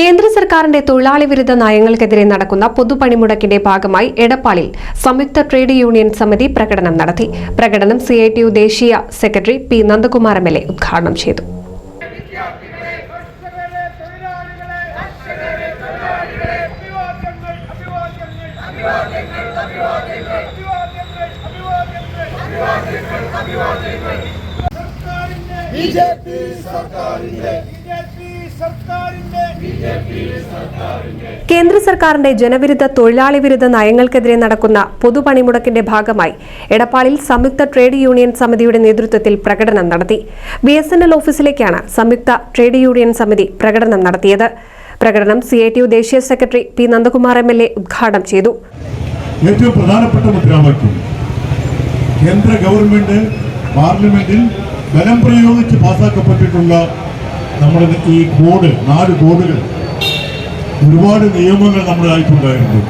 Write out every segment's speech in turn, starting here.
കേന്ദ്ര സർക്കാരിന്റെ തൊഴിലാളി വിരുദ്ധ നയങ്ങൾക്കെതിരെ നടക്കുന്ന പൊതുപണിമുടക്കിന്റെ ഭാഗമായി എടപ്പാളിൽ സംയുക്ത ട്രേഡ് യൂണിയൻ സമിതി പ്രകടനം നടത്തി. പ്രകടനം സി ഐ ടി യു ദേശീയ secretary P Nandakumar M L A ഉദ്ഘാടനം ചെയ്തു. അഭിവാദ്യങ്ങൾ കേന്ദ്ര സർക്കാരിന്റെ ജനവിരുദ്ധ തൊഴിലാളി വിരുദ്ധ നയങ്ങൾക്കെതിരെ നടക്കുന്ന പൊതുപണിമുടക്കിന്റെ ഭാഗമായി എടപ്പാളിൽ സംയുക്ത ട്രേഡ് യൂണിയൻ സമിതിയുടെ നേതൃത്വത്തിൽ പ്രകടനം നടത്തി. ബി എസ് എൻ എൽ ഓഫീസിലേക്കാണ് സംയുക്ത ട്രേഡ് യൂണിയൻ സമിതി പ്രകടനം നടത്തിയത്. പ്രകടനം സി ഐ ടി യു ദേശീയ secretary P Nandakumar M L A ഉദ്ഘാടനം ചെയ്തു. ഏറ്റവും പ്രധാനപ്പെട്ട മുദ്രാവാക്യം. കേന്ദ്ര ഗവൺമെന്റ് പാർലമെന്റിൽ ബലം പ്രയോഗിച്ച് പാസാക്കപ്പെട്ടിട്ടുള്ള നമ്മുടെ ഈ കോഡ് നാല് കോഡുകൾ ഒരുപാട് നിയമങ്ങൾ നമ്മുടെ രാജ്യത്തുണ്ടായിരുന്നു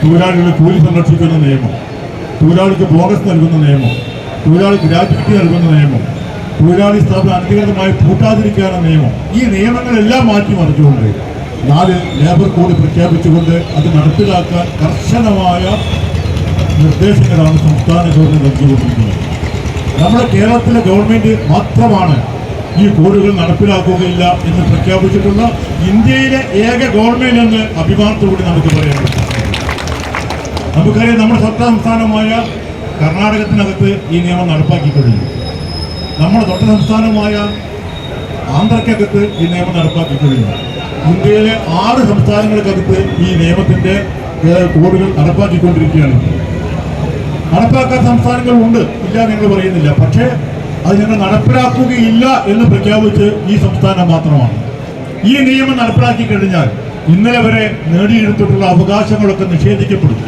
തൊഴിലാളികളെ കൂലി സംരക്ഷിക്കുന്ന നിയമം തൊഴിലാളിക്ക് ബോണസ് നൽകുന്ന നിയമം തൊഴിലാളിക്ക് ഗ്രാറ്റുവിറ്റി നൽകുന്ന നിയമം തൊഴിലാളി സ്ഥാപനം അനധികൃതമായി പൂട്ടാതിരിക്കാനുള്ള നിയമം. ഈ നിയമങ്ങളെല്ലാം മാറ്റിമറിച്ചുകൊണ്ട് നാല് ലേബർ കോഡ് പ്രഖ്യാപിച്ചുകൊണ്ട് അത് നടപ്പിലാക്കാൻ കർശനമായ നിർദ്ദേശങ്ങളാണ് സംസ്ഥാന ഗവൺമെന്റ് നൽകിക്കൊണ്ടിരിക്കുന്നത്. നമ്മുടെ കേരളത്തിലെ ഗവൺമെന്റ് മാത്രമാണ് ഈ കോഡുകൾ നടപ്പിലാക്കുകയില്ല എന്ന് പ്രഖ്യാപിച്ചിട്ടുള്ള ഇന്ത്യയിലെ ഏക ഗവൺമെന്റ് എന്ന് അഭിമാനത്തോടുകൂടി നമുക്ക് പറയാം നമുക്കറിയാം നമ്മുടെ സ്വത്ത സംസ്ഥാനമായ കർണാടകത്തിനകത്ത് ഈ നിയമം നടപ്പാക്കി കഴിഞ്ഞു നമ്മുടെ തൊട്ട സംസ്ഥാനമായ ആന്ധ്രക്കകത്ത് ഈ നിയമം നടപ്പാക്കി കഴിഞ്ഞു ഇന്ത്യയിലെ ആറ് സംസ്ഥാനങ്ങൾക്കകത്ത് ഈ നിയമത്തിന്റെ കോഡുകൾ നടപ്പാക്കിക്കൊണ്ടിരിക്കുകയാണ്. നടപ്പാക്കാത്ത സംസ്ഥാനങ്ങളുണ്ട്. ഇല്ല നിങ്ങൾ പറയുന്നില്ല. പക്ഷേ അത് ഞങ്ങൾ നടപ്പിലാക്കുകയില്ല എന്ന് പ്രഖ്യാപിച്ച് ഈ സംസ്ഥാനം മാത്രമാണ്. ഈ നിയമം നടപ്പിലാക്കി കഴിഞ്ഞാൽ ഇന്നലെ വരെ നേടിയെടുത്തിട്ടുള്ള അവകാശങ്ങളൊക്കെ നിഷേധിക്കപ്പെടും.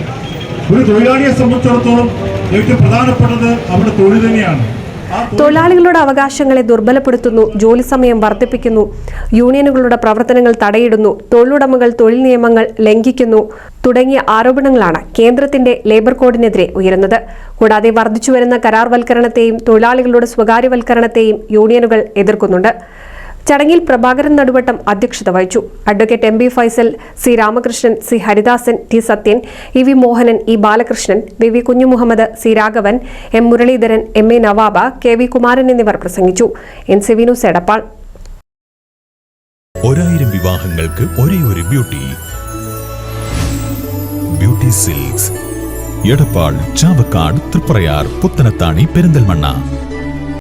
ഒരു തൊഴിലാളിയെ സംബന്ധിച്ചിടത്തോളം ഏറ്റവും പ്രധാനപ്പെട്ടത് അവരുടെ തൊഴിൽ തന്നെയാണ്. തൊഴിലാളികളുടെ അവകാശങ്ങളെ ദുർബലപ്പെടുത്തുന്നു ജോലി സമയം വർദ്ധിപ്പിക്കുന്നു യൂണിയനുകളുടെ പ്രവർത്തനങ്ങൾ തടയിടുന്നു തൊഴിലുടമകൾ തൊഴിൽ നിയമങ്ങൾ ലംഘിക്കുന്നു തുടങ്ങിയ ആരോപണങ്ങളാണ് കേന്ദ്രത്തിന്റെ ലേബർ കോഡിനെതിരെ ഉയരുന്നത്. കൂടാതെ വർദ്ധിച്ചുവരുന്ന കരാർവൽക്കരണത്തെയും തൊഴിലാളികളുടെ സ്വകാര്യവൽക്കരണത്തെയും യൂണിയനുകൾ എതിർക്കുന്നുണ്ട്. ചടങ്ങിൽ പ്രഭാകരൻ നടുവട്ടം അധ്യക്ഷത വഹിച്ചു. Advocate M B Faisal C Ramakrishnan C Haridasan T Sathyan E V Mohanan E Balakrishnan V V Kunjumuhammad C Raghavan M Muraleedharan M A Nawab K V Kumaran എന്നിവർ പ്രസംഗിച്ചു. N C V news Edappal. ഒരായിരം വിവാഹങ്ങൾക്ക് ഒരേ ഒരു beauty. Beauty silks. Edappal Chavakkad Thriprayar Puthanathani Perinthalmanna.